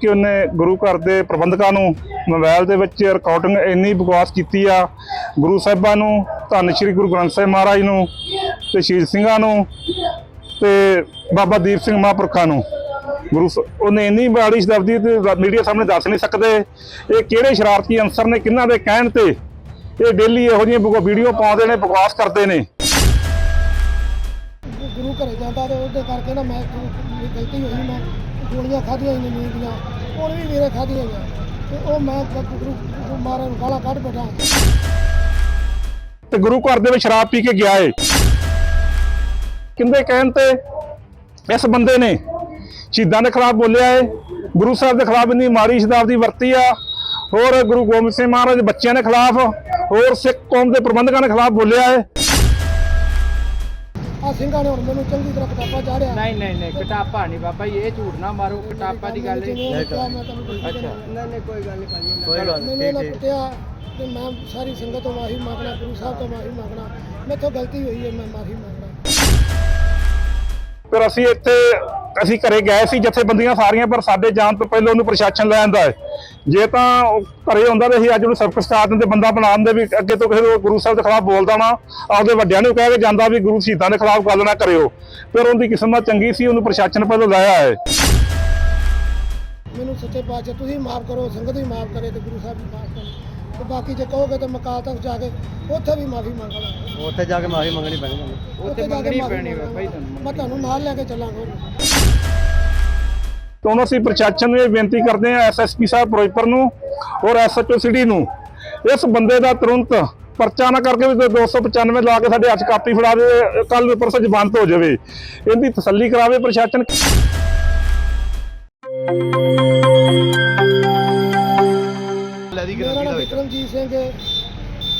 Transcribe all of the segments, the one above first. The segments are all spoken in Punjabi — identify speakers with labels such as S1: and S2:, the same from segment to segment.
S1: ਕਿ ਉਹਨੇ ਗੁਰੂ ਘਰ ਦੇ ਪ੍ਰਬੰਧਕਾਂ ਨੂੰ ਮੋਬਾਈਲ ਦੇ ਵਿੱਚ ਰਿਕਾਰਡਿੰਗ ਇੰਨੀ ਬਕਵਾਸ ਕੀਤੀ ਆ। ਗੁਰੂ ਸਾਹਿਬਾਂ ਨੂੰ, ਧੰਨ ਸ਼੍ਰੀ ਗੁਰੂ ਗ੍ਰੰਥ ਸਾਹਿਬ ਮਹਾਰਾਜ ਨੂੰ ਤੇ ਸ਼ਹੀਦ ਸਿੰਘਾਂ ਨੂੰ ਤੇ ਬਾਬਾ ਦੀਪ ਸਿੰਘ ਮਹਾਂਪੁਰਖਾਂ ਨੂੰ। ਗੁਰੂ ਸ- ਉਹਨੇ ਇੰਨੀ ਬਾੜੀ ਸ਼ਬਦੀ ਤੇ ਮੀਡੀਆ ਸਾਹਮਣੇ ਦੱਸ ਨਹੀਂ ਸਕਦੇ। ਇਹ ਕਿਹੜੇ ਸ਼ਰਾਰਤੀ ਅਨਸਰ ਨੇ, ਕਿਹਨਾਂ ਦੇ ਕਹਿਣ ਤੇ? ਇਹ ਡੇਲੀ ਇਹੋ ਜਿਹੀਆਂ ਬਕ- ਵੀਡੀਓ ਪਾਉਂਦੇ ਨੇ, ਬਕਵਾਸ ਕਰਦੇ ਨੇ।
S2: ਗੁਰੂ ਘਰੇ ਜਾਂਦਾ ਤੇ ਉਹਦੇ ਕਰਕੇ ਨਾ ਮੈਂ ਗਲਤੀ ਹੋਈ, ਮੈਂ ਗੋਲੀਆਂ ਖਾਧੀਆਂ ਹੀ ਨਹੀਂ ਦੀਆਂ। ਹੁਣ ਵੀ ਮੇਰੇ ਖਾਧੀਆਂ ਗਈਆਂ ਤੇ ਉਹ ਮੈਂ ਗੁਰੂ ਗੁਰੂ ਗਾਲਾਂ ਕੱਢ ਬੈਠਾ।
S1: ਤੇ ਗੁਰੂ ਘਰ ਦੇ ਵਿੱਚ ਸ਼ਰਾਬ ਪੀ ਕੇ ਗਿਆ ਏ। ਕਿੰਦੇ ਕਹਿਣ ਤੇ ਇਸ ਬੰਦੇ ਨੇ ਸ਼ਹੀਦਾਂ ਦੇ ਖਿਲਾਫ ਬੋਲਿਆ ਏ। ਗੁਰੂ ਸਾਹਿਬ ਦੇ ਖਿਲਾਫ ਇੰਨੀ ਮਾੜੀ ਸ਼ਬਦਾਵਲੀ ਵਰਤੀ ਆ। ਹੋਰ ਗੁਰੂ ਗੋਬਿੰਦ ਸਿੰਘ ਮਹਾਰਾਜ ਦੇ ਬੱਚਿਆਂ ਦੇ ਖਿਲਾਫ, ਹੋਰ ਸਿੱਖ ਕੌਮ ਦੇ ਪ੍ਰਬੰਧਕਾਂ ਦੇ ਖਿਲਾਫ ਬੋਲਿਆ ਏ।
S2: ਆ ਸਿੰਘਾਂ ਨੇ ਹੁਣ ਮੈਨੂੰ ਚੰਗੀ ਤਰ੍ਹਾਂ ਕਿਤਾਬਾਂ ਚਾੜਿਆ
S3: ਨਹੀਂ ਨਹੀਂ ਨਹੀਂ ਕਿਤਾਬਾ ਨਹੀਂ ਬਾਬਾ ਜੀ ਇਹ ਝੂਠ ਨਾ ਮਾਰੋ ਕਿਤਾਬਾ ਦੀ ਗੱਲ ਨਹੀਂ ਅੱਛਾ। ਨਹੀਂ। ਨਹੀਂ ਕੋਈ ਗੱਲ ਨਹੀਂ ਭਾਜੀ
S4: ਕੋਈ ਗੱਲ
S2: ਮੈਨੂੰ
S4: ਨਹੀਂ ਠੀਕ
S2: ਕੁੱਟਿਆ ਤੇ ਮੈਂ ਸਾਰੀ ਸੰਗਤ ਤੋਂ ਮਾਫੀ ਮੰਗਣਾ ਗੁਰੂ ਸਾਹਿਬ ਤੋਂ ਮਾਫੀ ਮੰਗਣਾ ਮੈਥੋਂ ਗਲਤੀ ਹੋਈ ਹੈ ਮੈਂ ਮਾਫੀ ਮੰਗਦਾ।
S1: ਫਿਰ ਅਸੀਂ ਇੱਥੇ, ਅਸੀਂ ਘਰੇ ਗਏ ਸੀ ਜਥੇਬੰਦੀਆਂ ਸਾਰੀਆਂ, ਪਰ ਸਾਡੇ ਜਾਣ ਤੋਂ ਪਹਿਲਾਂ ਉਹਨੂੰ ਪ੍ਰਸ਼ਾਸਨ ਲੈ ਆਂਦਾ ਹੈ। ਜੇ ਤਾਂ ਉਹ ਘਰੇ ਹੁੰਦਾ ਤੇ ਅਸੀਂ ਅੱਜ ਉਹਨੂੰ ਸਬਕ ਸਟਾਰ ਦਿੰਦੇ, ਬੰਦਾ ਬਣਾ ਦਿੰਦੇ ਵੀ ਅੱਗੇ ਤੋਂ ਕਿਸੇ ਨੂੰ ਗੁਰੂ ਸਾਹਿਬ ਦੇ ਖਿਲਾਫ ਬੋਲਦਾ ਨਾ, ਆਪਦੇ ਵੱਡਿਆਂ ਨੂੰ ਕਹਿ ਕੇ ਜਾਂਦਾ ਵੀ ਗੁਰੂ ਸ਼ਹੀਦਾਂ ਦੇ ਖਿਲਾਫ ਗੱਲ ਨਾ ਕਰਿਓ। ਫਿਰ ਉਹਦੀ ਕਿਸਮਤ ਚੰਗੀ ਸੀ, ਉਹਨੂੰ ਪ੍ਰਸ਼ਾਸਨ ਪਹਿਲਾਂ ਲਾਇਆ ਹੈ।
S2: ਮੈਨੂੰ ਸੱਚੇ ਪਾਤਸ਼ਾਹ, ਤੁਸੀਂ ਮਾਫ ਕਰੋ, ਸੰਗਤ ਵੀ ਮਾਫ ਕਰੇ ਤੇ ਗੁਰੂ ਸਾਹਿਬ ਵੀ ਮਾਫ ਕਰੇ। ਤੇ ਬਾਕੀ ਜੇ ਕਹੋਗੇ ਤਾਂ ਮਕਾਲ ਤੱਕ ਜਾ ਕੇ ਉੱਥੇ ਵੀ ਮਾਫੀ ਮੰਗ ਲਾਂਗਾ।
S4: ਉੱਥੇ ਜਾ ਕੇ ਮਾਫੀ ਮੰਗਣੀ ਪੈਣੀ ਤੁਹਾਨੂੰ।
S2: ਉੱਥੇ ਜਾ ਕੇ
S3: ਪੈਣੀ ਜੀ ਤੁਹਾਨੂੰ
S2: ਮੈਂ ਤੁਹਾਨੂੰ ਨਾਲ ਲੈ ਕੇ ਚੱਲਾਂਗਾ
S1: ਤਾਂ ਹੁਣ ਅਸੀਂ ਪ੍ਰਸ਼ਾਸਨ ਨੂੰ ਇਹ ਬੇਨਤੀ ਕਰਦੇ ਹਾਂ ਐਸਐਸਪੀ ਸਾਹਿਬ ਫਿਰੋਜ਼ਪੁਰ ਨੂੰ ਔਰ ਐਸਐਚਓ ਸਿਟੀ ਨੂੰ ਇਸ ਬੰਦੇ ਦਾ ਤੁਰੰਤ ਪਰਚਾ ਨਾ ਕਰਕੇ ਵੀ 295 ਲਾ ਕੇ ਸਾਡੇ ਹੱਥ 'ਚ ਕਾਪੀ ਫੜਾ ਦੇ ਕੱਲ ਪਰਸੋਂ ਜ਼ਬਾਨਤ ਹੋ ਜਾਵੇ। ਇਹਦੀ ਤਸੱਲੀ ਕਰਾਵੇ ਪ੍ਰਸ਼ਾਸਨ।
S4: ਲੈਦੀ
S2: ਮੇਰਾ ਨਾਮ ਵਿਕਰਮਜੀਤ ਸਿੰਘ ਹੈ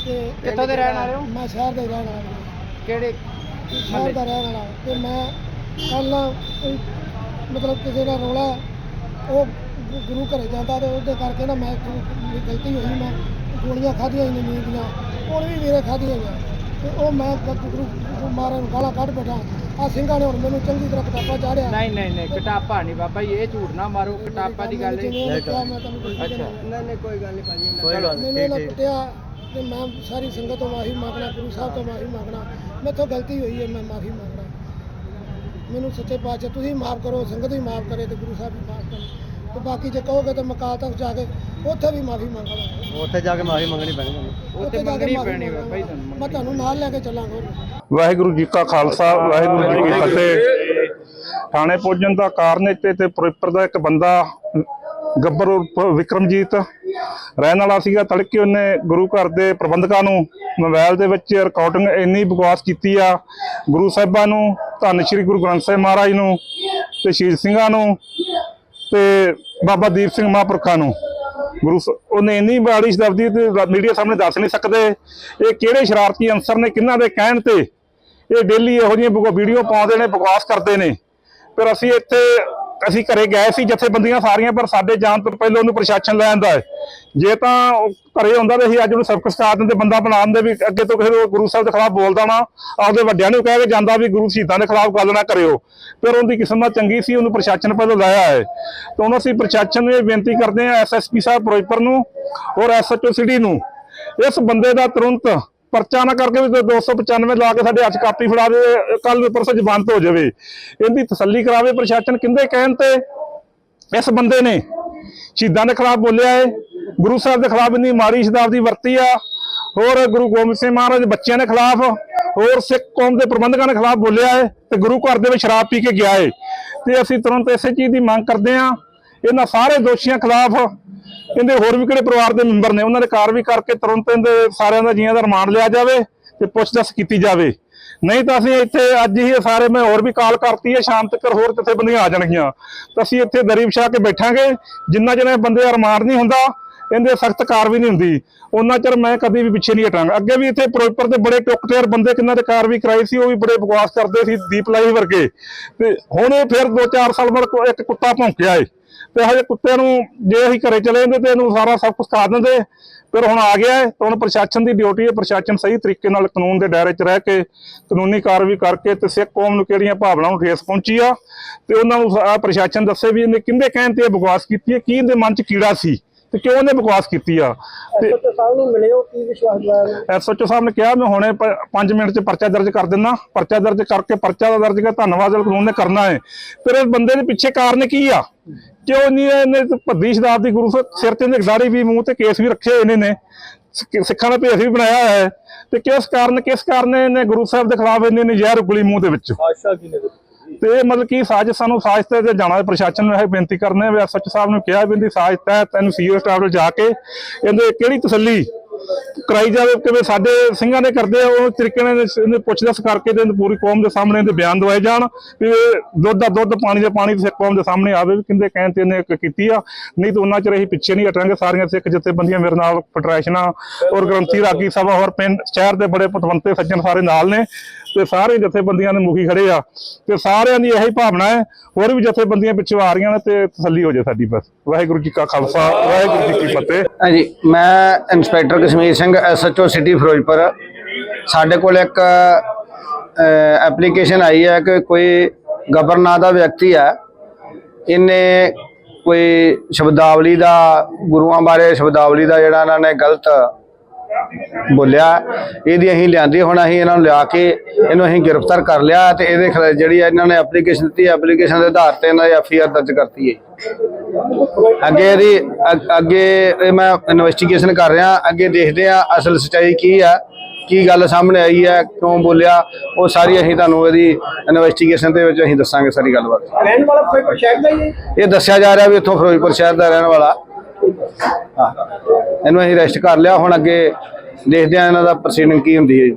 S2: ਤੇ
S3: ਕਿੱਥੋਂ ਦੇ ਰਹਿਣ ਵਾਲੇ ਹੋ?
S2: ਮੈਂ ਸ਼ਹਿਰ ਦਾ ਹੀ ਰਹਿਣ ਵਾਲਾ ਹਾਂ।
S3: ਕਿਹੜੇ
S2: ਸ਼ਹਿਰ ਦਾ ਰਹਿਣ ਵਾਲਾ ਤੇ ਮੈਂ ਕੱਲ ਮਤਲਬ ਕਿਸੇ ਦਾ ਰੌਲਾ ਉਹ ਗੁ- ਗੁਰੂ ਘਰੇ ਜਾਂਦਾ ਤੇ ਉਹਦੇ ਕਰਕੇ ਨਾ ਮੈਂ ਮੇਰੀ ਗਲਤੀ ਹੋਈ ਮੈਂ ਗੋਲੀਆਂ ਖਾਧੀਆਂ ਹੀ ਨਹੀਂ ਨੀਂਦ ਦੀਆਂ ਹੁਣ ਵੀ ਮੇਰੇ ਖਾਧੀਆਂ ਗਈਆਂ ਤੇ ਉਹ ਮੈਂ ਗ- ਗੁਰੂ ਗੁਰੂ ਮਹਾਰਾਜ ਨੂੰ ਗਾਲਾਂ ਕੱਢ ਬੈਠਾ। ਆ ਸਿੰਘਾਂ ਨੇ ਹੁਣ ਮੈਨੂੰ ਚੰਗੀ ਤਰ੍ਹਾਂ ਕਿਤਾਬਾਂ ਚਾੜਿਆ
S3: ਨਹੀਂ ਨਹੀਂ ਨਹੀਂ ਕਿਤਾਬਾ ਨਹੀਂ ਬਾਬਾ ਜੀ ਇਹ ਝੂਠ ਨਾ ਮਾਰੋ ਕਿਤਾਬਾ ਦੀ ਗੱਲ ਨਹੀਂ
S2: ਜਿਵੇਂ ਉਹਨੇ ਕਿਹਾ ਮੈਂ ਤੁਹਾਨੂੰ ਦੱਸੀ
S3: ਅੱਛਾ।
S2: ਜਾਣਾ।
S3: ਨਹੀਂ ਨਹੀਂ ਕੋਈ ਗੱਲ ਨਹੀਂ ਭਾਜੀ।
S4: ਕੋਈ ਗੱਲ
S2: ਮੈਨੂੰ
S4: ਨਹੀਂ
S2: ਇਹਨਾਂ
S4: ਠੀਕ ਠੀਕ
S2: ਕੁੱਟਿਆ ਤੇ ਮੈਂ ਸਾਰੀ ਸੰਗਤ ਤੋਂ ਮਾਫੀ ਮੰਗਣਾ ਗੁਰੂ ਸਾਹਿਬ ਤੋਂ ਮਾਫੀ ਮੰਗਣਾ ਮੈਥੋਂ ਗਲਤੀ ਹੋਈ ਹੈ ਮੈਂ ਮਾਫੀ ਮੰਗਣਾ ਮੈਨੂੰ ਸੱਚੇ ਪਾਤਸ਼ਾਹ ਤੁਸੀਂ ਮਾਫ ਕਰੋ ਸੰਗਤ ਵੀ ਮਾਫ ਕਰੇ ਤੇ ਗੁਰੂ ਸਾਹਿਬ ਵੀ ਮਾਫ ਕਰੇ। ਤੇ ਬਾਕੀ ਜੇ ਕਹੋਗੇ ਤਾਂ ਮਕਾਲ ਤੱਕ ਜਾ ਕੇ ਉੱਥੇ ਵੀ ਮਾਫੀ ਮੰਗ ਲਾਂਗਾ
S4: ਉੱਥੇ ਜਾ ਕੇ ਮਾਫੀ ਮੰਗਣੀ ਪੈਣੀ ਤੁਹਾਨੂੰ।
S2: ਉੱਥੇ
S3: ਮੰਗਣੀ ਪੈਣੀ। ਬਾਬਾ ਜੀ ਤੁਹਾਨੂੰ
S2: ਮੈਂ ਤੁਹਾਨੂੰ ਨਾਲ ਲੈ ਕੇ ਚੱਲਾਂਗਾ
S1: ਵਾਹਿਗੁਰੂ ਜੀ ਕਾ ਖਾਲਸਾ ਵਾਹਿਗੁਰੂ ਜੀ ਕੀ ਫਤਿਹ। ਥਾਣੇ ਪਹੁੰਚਣ ਦਾ ਕਾਰਨ ਇੱਥੇ ਤੇ ਫਿਰੋਜ਼ਪੁਰ ਦਾ ਇੱਕ ਬੰਦਾ ਗੱਬਰ ਉਰਫ ਵਿਕਰਮਜੀਤ ਰਹਿਣ ਵਾਲਾ ਸੀਗਾ, ਤੜਕੇ ਉਹਨੇ ਗੁਰੂ ਘਰ ਦੇ ਪ੍ਰਬੰਧਕਾਂ ਨੂੰ ਮੋਬਾਈਲ ਦੇ ਵਿੱਚ ਰਿਕਾਰਡਿੰਗ ਇੰਨੀ ਬਕਵਾਸ ਕੀਤੀ ਆ, ਗੁਰੂ ਸਾਹਿਬਾਂ ਨੂੰ, ਧੰਨ ਸ਼੍ਰੀ ਗੁਰੂ ਗ੍ਰੰਥ ਸਾਹਿਬ ਮਹਾਰਾਜ ਨੂੰ ਤੇ ਸ਼ਹੀਦ ਸਿੰਘਾਂ ਨੂੰ ਤੇ ਬਾਬਾ ਦੀਪ ਸਿੰਘ ਮਹਾਂਪੁਰਖਾਂ ਨੂੰ। ਗੁਰੂ ਸ- ਉਹਨੇ ਇੰਨੀ ਬਾੜੀ ਸ਼ਬਦੀ ਤੇ ਮੀਡੀਆ ਸਾਹਮਣੇ ਦੱਸ ਨਹੀਂ ਸਕਦੇ ਇਹ ਕਿਹੜੇ ਸ਼ਰਾਰਤੀ ਅਨਸਰ ਨੇ, ਕਿਹਨਾਂ ਦੇ ਕਹਿਣ ਤੇ ਇਹ ਡੇਲੀ ਇਹੋ ਜਿਹੀਆਂ ਵੀਡੀਓ ਪਾਉਂਦੇ ਨੇ, ਬਕਵਾਸ ਕਰਦੇ ਨੇ। ਫਿਰ ਅਸੀਂ ਇੱਥੇ ਅਸੀਂ ਘਰੇ ਗਏ ਸੀ ਜਥੇਬੰਦੀਆਂ ਸਾਰੀਆਂ, ਪਰ ਸਾਡੇ ਜਾਣ ਤੋਂ ਪਹਿਲਾਂ ਉਹਨੂੰ ਪ੍ਰਸ਼ਾਸਨ ਲੈ ਆਂਦਾ ਹੈ। ਜੇ ਤਾਂ ਉਹ ਘਰੇ ਹੁੰਦਾ ਤੇ ਅਸੀਂ ਅੱਜ ਉਹਨੂੰ ਸਬਕ ਸਟਾਰ ਦਿੰਦੇ, ਬੰਦਾ ਬਣਾ ਦਿੰਦੇ ਵੀ ਅੱਗੇ ਤੋਂ ਕਿਸੇ ਨੂੰ ਗੁਰੂ ਸਾਹਿਬ ਦੇ ਖਿਲਾਫ ਬੋਲਦਾ ਨਾ, ਆਪਦੇ ਵੱਡਿਆਂ ਨੂੰ ਕਹਿ ਕੇ ਜਾਂਦਾ ਵੀ ਗੁਰੂ ਸ਼ਹੀਦਾਂ ਦੇ ਖਿਲਾਫ ਗੱਲ ਨਾ ਕਰਿਓ। ਫਿਰ ਉਹਦੀ ਕਿਸਮਤ ਚੰਗੀ ਸੀ, ਉਹਨੂੰ ਪ੍ਰਸ਼ਾਸਨ ਪਹਿਲਾਂ ਲਾਇਆ ਹੈ। ਤਾਂ ਹੁਣ ਅਸੀਂ ਪ੍ਰਸ਼ਾਸਨ ਨੂੰ ਇਹ ਬੇਨਤੀ ਕਰਦੇ ਹਾਂ ਐਸਐਸਪੀ ਸਾਹਿਬ ਫਿਰੋਜ਼ਪੁਰ ਨੂੰ ਔਰ ਐਸਐਚਓ ਸਿਟੀ ਨੂੰ, ਇਸ ਬੰਦੇ ਦਾ ਤੁਰੰਤ ਪਰਚਾ ਨਾ ਕਰਕੇ ਵੀ 295 ਲਾ ਕੇ ਸਾਡੇ ਅੱਜ ਕਾਪੀ ਫੜਾ ਦੇ ਕੱਲ ਪਰਸੋਂ ਜ਼ਬਾਨਤ ਹੋ ਜਾਵੇ। ਇਹਦੀ ਤਸੱਲੀ ਕਰਾਵੇ ਪ੍ਰਸ਼ਾਸਨ, ਕਿੰਦੇ ਕਹਿਣ ਤੇ ਇਸ ਬੰਦੇ ਨੇ ਸ਼ਹੀਦਾਂ ਦੇ ਖਿਲਾਫ ਬੋਲਿਆ ਹੈ ਗੁਰੂ ਸਾਹਿਬ ਦੇ ਖਿਲਾਫ ਇੰਨੀ ਮਾੜੀ ਸ਼ਬਦਾਵਲੀ ਵਰਤੀ ਆ, ਹੋਰ ਗੁਰੂ ਗੋਬਿੰਦ ਸਿੰਘ ਮਹਾਰਾਜ ਦੇ ਬੱਚਿਆਂ ਦੇ ਖਿਲਾਫ, ਹੋਰ ਸਿੱਖ ਕੌਮ ਦੇ ਪ੍ਰਬੰਧਕਾਂ ਦੇ ਖਿਲਾਫ ਬੋਲਿਆ ਹੈ ਤੇ ਗੁਰੂ ਘਰ ਦੇ ਵਿੱਚ ਸ਼ਰਾਬ ਪੀ ਕੇ ਗਿਆ ਹੈ ਤੇ ਅਸੀਂ ਤੁਰੰਤ ਇਸੇ ਚੀਜ਼ ਦੀ ਮੰਗ ਕਰਦੇ ਆ, ਇਹਨਾਂ ਸਾਰੇ ਦੋਸ਼ੀਆਂ ਖਿਲਾਫ ਇਹਦੇ ਹੋਰ ਵੀ ਕਿਹੜੇ ਪਰਿਵਾਰ ਦੇ ਮੈਂਬਰ ਨੇ? ਉਹਨਾਂ ਦੇ ਕਾਰਵਾਈ ਕਰਕੇ ਤੁਰੰਤ ਇਹਦੇ ਸਾਰਿਆਂ ਦਾ ਜੀਆਂ ਦਾ ਰਿਮਾਂਡ ਲਿਆ ਜਾਵੇ ਤੇ ਪੁੱਛਗਿੱਛ ਕੀਤੀ ਜਾਵੇ। ਨਹੀਂ ਤਾਂ ਅਸੀਂ ਇੱਥੇ ਅੱਜ ਹੀ ਸਾਰੇ ਮੈਂ ਹੋਰ ਵੀ ਕਾਲ ਕਰਤੀ ਹੈ, ਸ਼ਾਮ ਤੱਕ ਹੋਰ ਜਥੇਬੰਦੀਆਂ ਆ ਜਾਣਗੀਆਂ। ਤਾਂ ਅਸੀਂ ਇੱਥੇ ਦਰੀ ਵਿਛਾ ਕੇ ਬੈਠਾਂਗੇ। ਜਿੰਨਾ ਚਿਰ ਬੰਦੇ ਦਾ ਰਿਮਾਂਡ ਨਹੀਂ ਹੁੰਦਾ ਇਹਦੇ ਸਖਤ ਕਾਰਵਾਈ ਨਹੀਂ ਹੁੰਦੀ। ਉਹਨਾਂ ਚਿਰ ਮੈਂ ਕਦੀ ਵੀ ਪਿੱਛੇ ਨਹੀਂ ਹਟਾਂਗਾ। ਅੱਗੇ ਵੀ ਇੱਥੇ ਪ੍ਰੋਪਰ ਦੇ ਬੜੇ ਟੁਕਟੇਰ ਬੰਦੇ ਕਿੰਨਾਂ ਤੇ ਕਾਰਵਾਈ ਕਰਾਈ ਸੀ, ਉਹ ਵੀ ਬੜੇ ਬਕਵਾਸ ਕਰਦੇ ਸੀ ਦੀਪ ਲਾਈ ਵਰਗੇ। ਤੇ ਹੁਣ ਇਹ ਫਿਰ 2-4 ਸਾਲ ਬਾਅਦ ਇੱਕ ਕੁੱਤਾ ਭੌਂਕਿਆ ਏ। ਤੇ ਹਜੇ ਕੁੱਤੇ ਨੂੰ ਜੇ ਅਸੀਂ ਘਰੇ ਚਲੇ ਜਾਂਦੇ ਤੇ ਇਹਨੂੰ ਸਾਰਾ ਸਭ ਕੁਝ ਕਰ ਦਿੰਦੇ। ਫਿਰ ਹੁਣ ਆ ਗਿਆ ਹੈ ਤਾਂ ਹੁਣ ਪ੍ਰਸ਼ਾਸਨ ਦੀ ਡਿਊਟੀ ਹੈ ਪ੍ਰਸ਼ਾਸਨ ਸਹੀ ਤਰੀਕੇ ਨਾਲ ਕਾਨੂੰਨ ਦੇ ਦਾਇਰੇ 'ਚ ਰਹਿ ਕੇ ਕਾਨੂੰਨੀ ਕਾਰਵਾਈ ਕਰਕੇ ਤੇ ਸਿੱਖ ਕੌਮ ਨੂੰ ਕਿਹੜੀਆਂ ਭਾਵਨਾਵਾਂ ਨੂੰ ਠੇਸ ਪਹੁੰਚੀ ਆ। ਤੇ ਉਹਨਾਂ ਨੂੰ ਪ੍ਰਸ਼ਾਸਨ ਦੱਸੇ ਵੀ ਇਹਨੇ ਕਿੰਦੇ ਕਹਿਣ ਤੇ ਇਹ ਬਕਵਾਸ ਕੀਤੀ ਹੈ ਕੀ ਇਹਦੇ ਮਨ 'ਚ ਕੀੜਾ ਸੀ? ਤੇ ਕਿਉਂ ਇਹਨੇ ਬਕਵਾਸ ਕੀਤੀ ਆ? ਤੇ
S2: ਸਾਹਿਬ ਨੂੰ ਮਿਲੇ ਹੋ ਕੀ ਵਿਸ਼ਵਾਸ ਦਵਾਇਆ?
S1: ਐਸਓਚਓ ਸਾਹਿਬ ਨੇ ਕਿਹਾ ਮੈਂ ਹੁਣੇ 5 ਮਿੰਟ 'ਚ ਪਰਚਾ ਦਰਜ ਕਰ ਦਿੰਦਾ। ਪਰਚਾ ਦਰਜ ਕਰਕੇ ਪਰਚਾ ਦਾ ਦਰਜ ਕਰ ਧੰਨਵਾਦ ਜਲ ਕਾਨੂੰਨ ਨੇ ਕਰਨਾ ਹੈ ਫਿਰ ਇਸ ਬੰਦੇ ਦੇ ਪਿੱਛੇ ਕਾਰਨ ਕੀ ਆ? ਕਿਉਂ ਨਹੀਂ ਇਹਨੇ ਭੱਦੀ ਸ਼ਰਾਬ ਦੀ ਗੁਰੂ ਸਿਰ ਤੇ ਨਿਗਦਾਰੀ ਵੀ ਮੂੰਹ ਤੇ ਕੇਸ ਵੀ ਰੱਖੇ ਹੋਏ ਨੇ ਨੇ ਸਿੱਖ- ਦਾ ਭੇਸ ਵੀ ਬਣਾਇਆ ਹੋਇਆ ਹੈ। ਤੇ ਕਿਸ ਕਾਰਨ ਕਿਸ ਕਾਰਨ ਇਹਨੇ ਗੁਰੂ ਸਾਹਿਬ ਦੇ ਖਿਲਾਫ ਇਹਨੇ ਨੇ ਜ਼ਹਿਰ ਉਗਲੀ ਮੂੰਹ ਦੇ ਵਿੱਚ?
S4: ਆਸ਼ਾ ਕੀ ਨੇ
S1: ਤੇ ਮਤਲਬ ਕਿ ਸਾਜ਼ਿਸ਼ ਸਾਨੂੰ ਸਾਜ਼ਿਸ਼ ਤੇ ਜਾਣਾ ਪ੍ਰਸ਼ਾਸਨ ਨੂੰ ਇਹ ਬੇਨਤੀ ਕਰਨੇ ਵੀ ਐਸਐਚ ਸਾਹਿਬ ਨੂੰ ਕਿਹਾ ਵੀ ਇਹਦੀ ਸਾਜ਼ਿਸ਼ ਤਹਿਤ ਇਹਨੂੰ ਸੀਓ ਸਟਾਫ ਨੂੰ ਜਾ ਕੇ ਇਹਦੇ ਕਿਹੜੀ ਤਸੱਲੀ ਕਰਾਈ ਜਾਵੇ ਕਿਵੇਂ ਸਾਡੇ ਸਿੰਘਾਂ ਨੇ ਕਰਦੇ ਆ, ਉਹ ਤਰੀਕੇ ਨਾਲ ਇਹਨੇ ਪੁੱਛਦਸ ਕਰਕੇ ਤੇ ਪੂਰੀ ਕੌਮ ਦੇ ਸਾਹਮਣੇ ਇਹਦੇ ਬਿਆਨ ਦਵਾਏ ਜਾਣ ਵੀ ਦੁੱਧ ਦਾ ਦੁੱਧ, ਪਾਣੀ ਦਾ ਪਾਣੀ ਸਿੱਖ ਕੌਮ ਦੇ ਸਾਹਮਣੇ ਆਵੇ ਵੀ ਕਿੰਦੇ ਕਹਿਣ ਤੇ ਇਹਨੇ ਕੀਤੀ ਆ। ਨਹੀਂ ਤਾਂ ਉਹਨਾਂ ਚਿਰ ਅਸੀਂ ਪਿੱਛੇ ਨਹੀਂ ਹਟਾਂਗੇ, ਸਾਰੀਆਂ ਸਿੱਖ ਜਥੇਬੰਦੀਆਂ ਮੇਰੇ ਨਾਲ ਫੈਡਰੇਸ਼ਨਾਂ ਔਰ ਗ੍ਰੰਥੀ ਰਾਗੀ ਸਭਾ ਹੋਰ ਪਿੰਡ, ਸ਼ਹਿਰ ਦੇ ਬੜੇ ਪਤਵੰਤੇ ਸੱਜਣ ਸਾਰੇ ਨਾਲ ਨੇ ਤੇ ਸਾਰੇ ਜਥੇਬੰਦੀਆਂ ਦੇ ਮੁਖੀ ਖੜੇ ਆ। ਤੇ ਸਾਰਿਆਂ ਦੀ ਇਹੀ ਭਾਵਨਾ ਹੈ, ਹੋਰ ਵੀ ਜਥੇਬੰਦੀਆਂ ਪਿੱਛੇ ਆ ਰਹੀਆਂ ਨੇ ਤੇ ਤਸੱਲੀ ਹੋ ਜਾਏ ਸਾਡੀ ਬਸ। ਵਾਹਿਗੁਰੂ ਜੀ ਕਾ ਖਾਲਸਾ, ਵਾਹਿਗੁਰੂ ਜੀ ਕੀ ਫਤਿਹ।
S5: ਹਾਂਜੀ, ਮੈਂ inspector Kashmir Singh SHO city Firozpur. ਸਾਡੇ ਕੋਲ ਇੱਕ ਐਪਲੀਕੇਸ਼ਨ ਆਈ ਹੈ ਕਿ ਕੋਈ ਗਬਰ ਨਾਂ ਦਾ ਵਿਅਕਤੀ ਹੈ। ਇਹਨੇ ਕੋਈ ਸ਼ਬਦਾਵਲੀ ਦਾ, ਗੁਰੂਆਂ ਬਾਰੇ ਸ਼ਬਦਾਵਲੀ ਦਾ ਜਿਹੜਾ ਇਹਨਾਂ ਨੇ ਗਲਤ ਬੋਲਿਆ ਇਹਦੀ ਅਸੀਂ ਲਿਆਂਦੀ ਹੁਣ ਅਸੀਂ ਇਹਨਾਂ ਨੂੰ ਲਿਆ ਕੇ ਇਹਨੂੰ ਅਸੀਂ ਗ੍ਰਿਫਤਾਰ ਕਰ ਲਿਆ ਤੇ ਇਹਦੇ ਖਿਲਾਫ ਜਿਹੜੀ ਹੈ ਇਹਨਾਂ ਨੇ ਐਪਲੀਕੇਸ਼ਨ ਦਿੱਤੀ ਐਪਲੀਕੇਸ਼ਨ ਦੇ ਆਧਾਰ ਤੇ ਇਹਨਾਂ ਦੀ ਐਫਆਈਆਰ ਦਰਜ ਕਰਤੀ ਹੈ ਅੱਗੇ ਇਹਦੀ ਅ- ਅੱਗੇ ਇਹ ਮੈਂ ਇਨਵੈਸਟੀਗੇਸ਼ਨ ਕਰ ਰਿਹਾ ਅੱਗੇ ਦੇਖਦੇ ਆ ਅਸਲ ਸਚਾਈ ਕੀ ਆ ਕੀ ਗੱਲ ਸਾਹਮਣੇ ਆਈ ਹੈ ਕਿਉਂ ਬੋਲਿਆ ਉਹ ਸਾਰੀ ਅਸੀਂ ਤੁਹਾਨੂੰ ਇਹਦੀ ਇਨਵੈਸਟੀਗੇਸ਼ਨ ਦੇ ਵਿੱਚ ਅਸੀਂ ਦੱਸਾਂਗੇ ਸਾਰੀ ਗੱਲਬਾਤ।
S2: ਰਹਿਣ ਵਾਲਾ ਕੋਈ ਸ਼ਹਿਰ ਦਾ ਹੀ ਹੈ?
S5: ਇਹ ਦੱਸਿਆ ਜਾ ਰਿਹਾ ਵੀ ਇੱਥੋਂ ਫਿਰੋਜ਼ਪੁਰ ਸ਼ਹਿਰ ਦਾ ਰਹਿਣ ਵਾਲਾ। ਹਾਂ। ਇਹਨੂੰ ਅਸੀਂ ਰੈਸਟ ਕਰ ਲਿਆ, ਹੁਣ ਅੱਗੇ ਦੇਖਦੇ ਆ ਇਹਨਾਂ ਦਾ ਪ੍ਰੋਸੀਡਿੰਗ ਕੀ ਹੁੰਦੀ ਹੈ